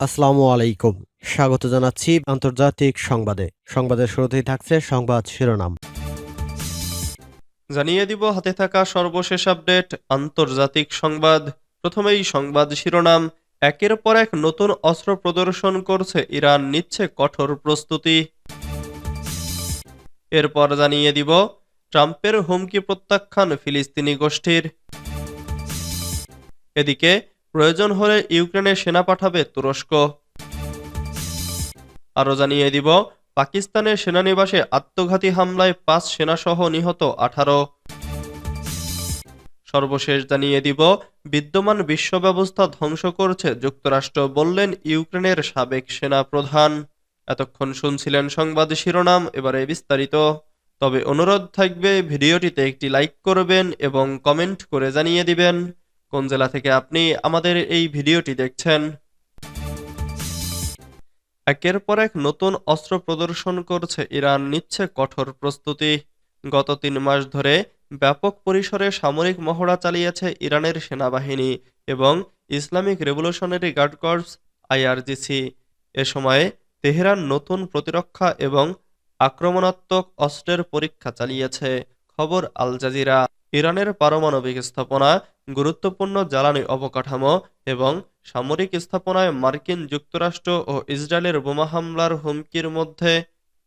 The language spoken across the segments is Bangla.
আসসালামু আলাইকুম। স্বাগত জানাচ্ছি আন্তর্জাতিক সংবাদে। সংবাদের শুরুতেই থাকছে সংবাদ শিরোনাম। জানিয়ে দিব, হাতে থাকা সর্বশেষ আপডেট, আন্তর্জাতিক সংবাদ। প্রথমেই সংবাদ শিরোনাম, একের পর এক নতুন অস্ত্র প্রদর্শন করছে ইরান, নিচ্ছে কঠোর প্রস্তুতি। এরপর জানিয়ে দিব, ট্রাম্পের হুমকি প্রত্যাখ্যান ফিলিস্তিনি গোষ্ঠীর। এদিকে প্রয়োজন হলে ইউক্রেনে সেনা পাঠাবে তুরস্ক। আরও জানিয়ে দিব, পাকিস্তানের সেনানিবাসে আত্মঘাতী হামলায় পাঁচ সেনাসহ নিহত আঠারো। সর্বশেষ জানিয়ে দিব, বিদ্যমান বিশ্ব ব্যবস্থা ধ্বংস করছে যুক্তরাষ্ট্র, বললেন ইউক্রেনের সাবেক সেনা প্রধান এতক্ষণ শুনছিলেন সংবাদ শিরোনাম, এবারে বিস্তারিত। তবে অনুরোধ থাকবে, ভিডিওটিতে একটি লাইক করবেন এবং কমেন্ট করে জানিয়ে দিবেন। কোন জেলা থেকে আপনি আমাদের এই ভিডিওটি দেখছেন? একের পর এক নতুন অস্ত্র প্রদর্শন করছে ইরান, নিচ্ছে কঠোর প্রস্তুতি। গত তিন মাস ধরে ব্যাপক পরিসরে সামরিক মহড়া চালিয়েছে ইরানের সেনাবাহিনী এবং Islamic revolutionary guard corps IRGC. এ সময়ে তেহরান নতুন প্রতিরক্ষা এবং আক্রমণাত্মক অস্ত্রের পরীক্ষা চালিয়েছে। খবর আল জাজিরা। ইরানের পারমাণবিক স্থাপনা গুরুত্বপূর্ণ জ্বালানি অবকাঠামো এবং সামরিক স্থাপনায় মার্কিন যুক্তরাষ্ট্র ও ইসরায়েলের বোমা হামলার হুমকির মধ্যে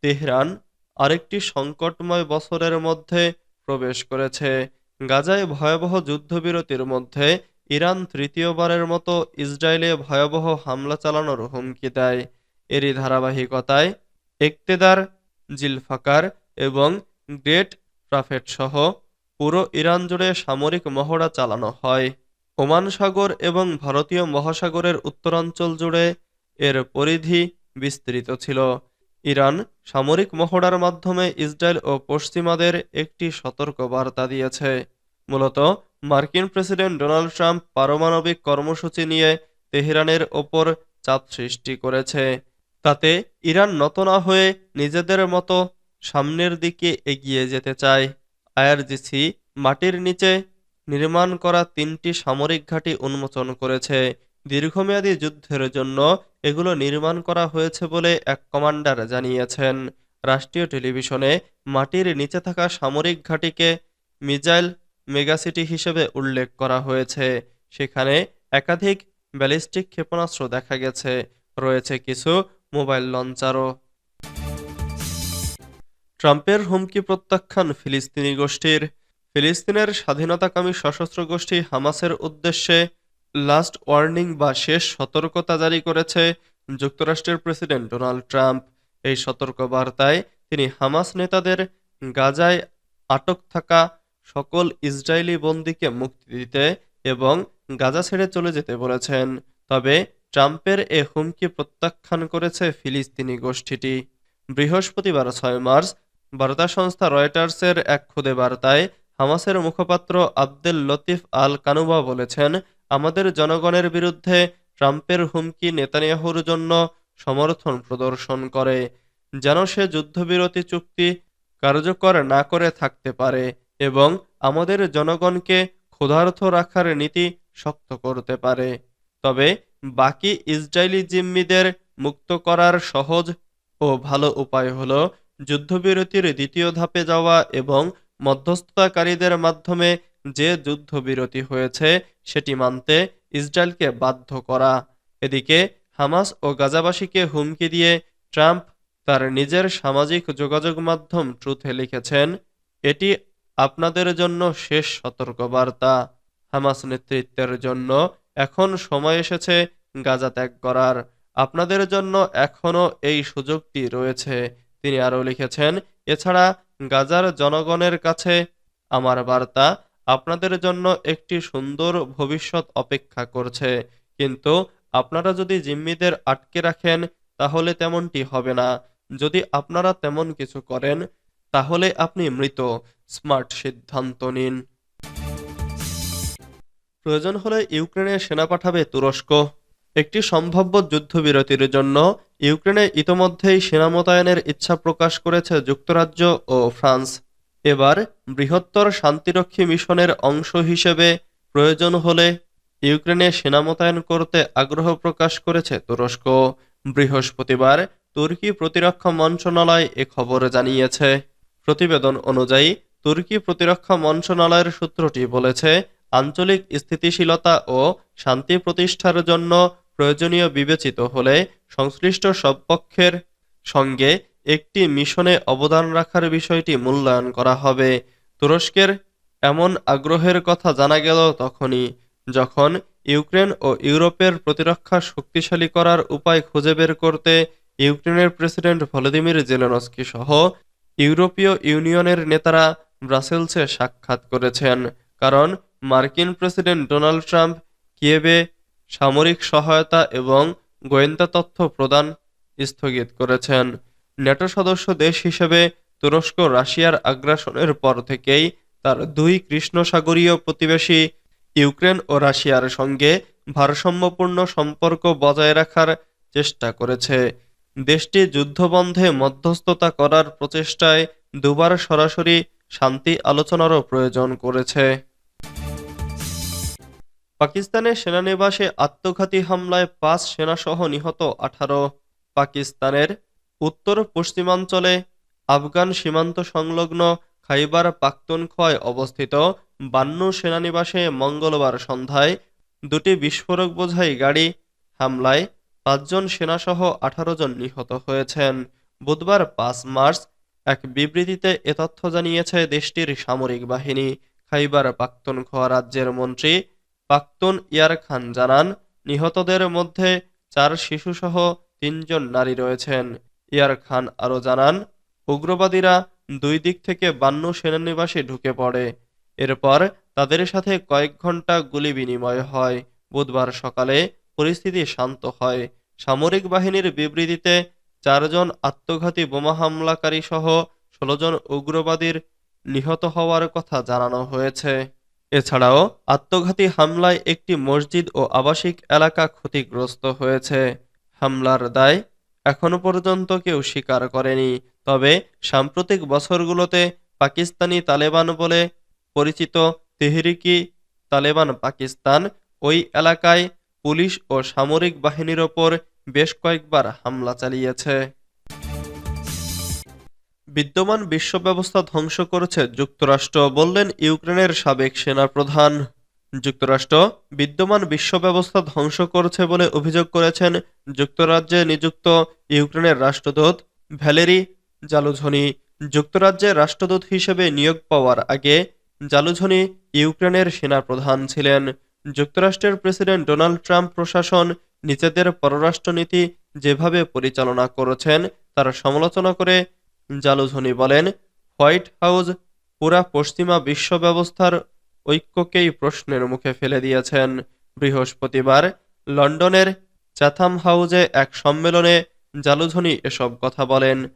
তেহরান আরেকটি সংকটময় বছরের মধ্যে প্রবেশ করেছে। গাজায় ভয়াবহ যুদ্ধবিরতির মধ্যে ইরান তৃতীয়বারের মতো ইসরায়েলে ভয়াবহ হামলা চালানোর হুমকি দেয়। এরই ধারাবাহিকতায় একতেদার জিলফাকার এবং গ্রেট প্রাফেট সহ পুরো ইরান জুড়ে সামরিক মহড়া চালানো হয়। ওমান সাগর এবং ভারতীয় মহাসাগরের উত্তরাঞ্চল জুড়ে এর পরিধি বিস্তৃত ছিল। ইরান সামরিক মহড়ার মাধ্যমে ইসরায়েল ও পশ্চিমাদের একটি সতর্ক বার্তা দিয়েছে। মূলত, মার্কিন প্রেসিডেন্ট ডোনাল্ড ট্রাম্প পারমাণবিক কর্মসূচি নিয়ে তেহরানের ওপর চাপ সৃষ্টি করেছে। তাতে ইরান নত না হয়ে নিজেদের মতো সামনের দিকে এগিয়ে যেতে চায়। আইআরজিসি মাটির নিচে নির্মাণ করা তিনটি সামরিক ঘাঁটি উন্মোচন করেছে। দীর্ঘমেয়াদী যুদ্ধের জন্য এগুলো নির্মাণ করা হয়েছে বলে এক কমান্ডার জানিয়েছেন। রাষ্ট্রীয় টেলিভিশনে মাটির নিচে থাকা সামরিক ঘাঁটিকে মিজাইল মেগাসিটি হিসেবে উল্লেখ করা হয়েছে। সেখানে একাধিক ব্যালিস্টিক ক্ষেপণাস্ত্র দেখা গেছে। রয়েছে কিছু মোবাইল লঞ্চারও। ট্রাম্পের হুমকি প্রত্যাখ্যান ফিলিস্তিনি গোষ্ঠীর ফিলিস্তিনের স্বাধীনতাকামী সশস্ত্র গোষ্ঠী হামাসের উদ্দেশ্যে লাস্ট ওয়ার্নিং বা শেষ সতর্কতা জারি করেছে যুক্তরাষ্ট্রের প্রেসিডেন্ট ডোনাল্ড ট্রাম্প। এই সতর্ক বার্তায় তিনি হামাস নেতাদের গাজায় আটক থাকা সকল ইসরায়েলি বন্দীকে মুক্তি দিতে এবং গাজা ছেড়ে চলে যেতে বলেছেন। তবে ট্রাম্পের এ হুমকি প্রত্যাখ্যান করেছে ফিলিস্তিনি গোষ্ঠীটি। বৃহস্পতিবার ছয় মার্চ বার্তা সংস্থা রয়টার্সের এক খুদে বার্তায় হামাসের মুখপাত্র আবদেল লতিফ আল কানুবা বলেছেন, আমাদের জনগণের বিরুদ্ধে ট্রাম্পের হুমকি নেতানিয়াহুর জন্য সমর্থন প্রদর্শন করে, যেন সে যুদ্ধবিরতি চুক্তি কার্যকর না করে থাকতে পারে এবং আমাদের জনগণকে ক্ষুধার্থ রাখার নীতি শক্ত করতে পারে। তবে বাকি ইসরায়েলি জিম্মিদের মুক্ত করার সহজ ও ভালো উপায় হলো যুদ্ধবিরতির দ্বিতীয় ধাপে যাওয়া এবং মধ্যস্থতাকারীদের মাধ্যমে যে যুদ্ধবিরতি হয়েছে সেটি মানতে ইসরায়েলকে বাধ্য করা। এদিকে, হামাস ও গাজাবাসীকে হুমকি দিয়ে ট্রাম্প তার নিজের সামাজিক যোগাযোগ মাধ্যম ট্রুথে লিখেছেন, এটি আপনাদের জন্য শেষ সতর্কবার্তা। হামাস নেতৃত্বের জন্য এখন সময় এসেছে গাজা ত্যাগ করার। আপনাদের জন্য এখনও এই সুযোগটি রয়েছে। তিনি আরও লিখেছেন এছাড়া গাজার জনগণের কাছে আমার বার্তা আপনাদের জন্য একটি সুন্দর ভবিষ্যৎ অপেক্ষা করছে। কিন্তু আপনারা যদি জিম্মিদের আটকে রাখেন, তাহলে তেমনটি হবে না। যদি আপনারা তেমন কিছু করেন, তাহলে আপনি মৃত। স্মার্ট সিদ্ধান্ত নিন। প্রয়োজন হলে ইউক্রেনে সেনা পাঠাবে তুরস্ক। একটি সম্ভাব্য যুদ্ধবিরতির জন্য ইউক্রেনে ইতোমধ্যেই সেনা মোতায়েনের ইচ্ছা প্রকাশ করেছে যুক্তরাজ্য ও ফ্রান্স। এবার বৃহত্তর শান্তিরক্ষী মিশনের অংশ হিসেবে প্রয়োজন হলে ইউক্রেনে সেনা মোতায়েন করতে আগ্রহ প্রকাশ করেছে তুরস্ক। বৃহস্পতিবার তুর্কি প্রতিরক্ষা মন্ত্রণালয় এ খবর জানিয়েছে। প্রতিবেদন অনুযায়ী, তুর্কি প্রতিরক্ষা মন্ত্রণালয়ের সূত্রটি বলেছে, আঞ্চলিক স্থিতিশীলতা ও শান্তি প্রতিষ্ঠার জন্য প্রয়োজনীয় বিবেচিত হলে সংশ্লিষ্ট সব পক্ষের সঙ্গে একটি মিশনে অবদান রাখার বিষয়টি মূল্যায়ন করা হবে। তুরস্কের এমন আগ্রহের কথা জানা গেল তখনই, যখন ইউক্রেন ও ইউরোপের প্রতিরক্ষা শক্তিশালী করার উপায় খুঁজে বের করতে ইউক্রেনের প্রেসিডেন্ট ভলোদিমির জেলেনস্কি সহ ইউরোপীয় ইউনিয়নের নেতারা ব্রাসেলসে সাক্ষাৎ করেছেন। কারণ মার্কিন প্রেসিডেন্ট ডোনাল্ড ট্রাম্প কিয়েভে সামরিক সহায়তা এবং গোয়েন্দা তথ্য প্রদান স্থগিত করেছেন। ন্যাটো সদস্য দেশ হিসেবে তুরস্ক, রাশিয়ার আগ্রাসনের পর থেকেই তার দুই কৃষ্ণসাগরীয় প্রতিবেশী ইউক্রেন ও রাশিয়ার সঙ্গে ভারসাম্যপূর্ণ সম্পর্ক বজায় রাখার চেষ্টা করেছে। দেশটি যুদ্ধবন্ধে মধ্যস্থতা করার প্রচেষ্টায় দুবার সরাসরি শান্তি আলোচনারও প্রয়োজন করেছে। পাকিস্তানের সেনানিবাসে আত্মঘাতী হামলায় পাঁচ সেনাসহ নিহত আঠারো। পাকিস্তানের উত্তর পশ্চিমাঞ্চলে আফগান সীমান্ত সংলগ্ন খাইবার পাখতুনখোয়ায় অবস্থিত বান্নু সেনানিবাসে মঙ্গলবার সন্ধ্যায় দুটি বিস্ফোরক বোঝাই গাড়ি হামলায় পাঁচজন সেনাসহ আঠারো জন নিহত হয়েছেন। বুধবার পাঁচ মার্চ এক বিবৃতিতে এ তথ্য জানিয়েছে দেশটির সামরিক বাহিনী। খাইবার পাক্তনখোয়া রাজ্যের মন্ত্রী পাখতুন ইয়ার খান জানান, নিহতদের মধ্যে চার শিশুসহ তিনজন নারী রয়েছেন। ইয়ার খান আরও জানান, উগ্রবাদীরা দুই দিক থেকে বান্ন সেনানিবাসে ঢুকে পড়ে। এরপর তাদের সাথে কয়েক ঘণ্টা গুলি বিনিময় হয়। বুধবার সকালে পরিস্থিতি শান্ত হয়। সামরিক বাহিনীর বিবৃতিতে, চারজন আত্মঘাতী বোমা হামলাকারী সহ ষোলো জন উগ্রবাদীর নিহত হওয়ার কথা জানানো হয়েছে। এছাড়াও আত্মঘাতী হামলায় একটি মসজিদ ও আবাসিক এলাকা ক্ষতিগ্রস্ত হয়েছে। হামলার দায় এখনও পর্যন্ত কেউ স্বীকার করেনি। তবে সাম্প্রতিক বছরগুলোতে পাকিস্তানি তালেবান বলে পরিচিত তেহরিকি তালেবান পাকিস্তান ওই এলাকায় পুলিশ ও সামরিক বাহিনীর ওপর বেশ কয়েকবার হামলা চালিয়েছে। বিদ্যমান বিশ্ব ব্যবস্থা ধ্বংস করেছে যুক্তরাষ্ট্র, বললেন ইউক্রেনের সাবেক সেনাপ্রধান যুক্তরাষ্ট্র বিদ্যমান বিশ্ব ব্যবস্থা ধ্বংস করছে বলে অভিযোগ করেছেন যুক্তরাজ্যে নিযুক্ত ইউক্রেনের রাষ্ট্রদূত ভ্যালেরি জালুঝনি। যুক্তরাজ্যে রাষ্ট্রদূত হিসেবে নিয়োগ পাওয়ার আগে জালুঝনি ইউক্রেনের সেনাপ্রধান ছিলেন। যুক্তরাষ্ট্রের প্রেসিডেন্ট ডোনাল্ড ট্রাম্প প্রশাসন, নিজেদের পররাষ্ট্রনীতি যেভাবে পরিচালনা করেছেন, তার সমালোচনা করে জালুঝনি বলেন, হোয়াইট হাউস পুরা পশ্চিমা বিশ্ব ব্যবস্থার ঐক্যকেই প্রশ্নের মুখে ফেলে দিয়েছেন। বৃহস্পতিবার লন্ডনের চ্যাথাম হাউজে এক সম্মেলনে জালুঝনি এসব কথা বলেন।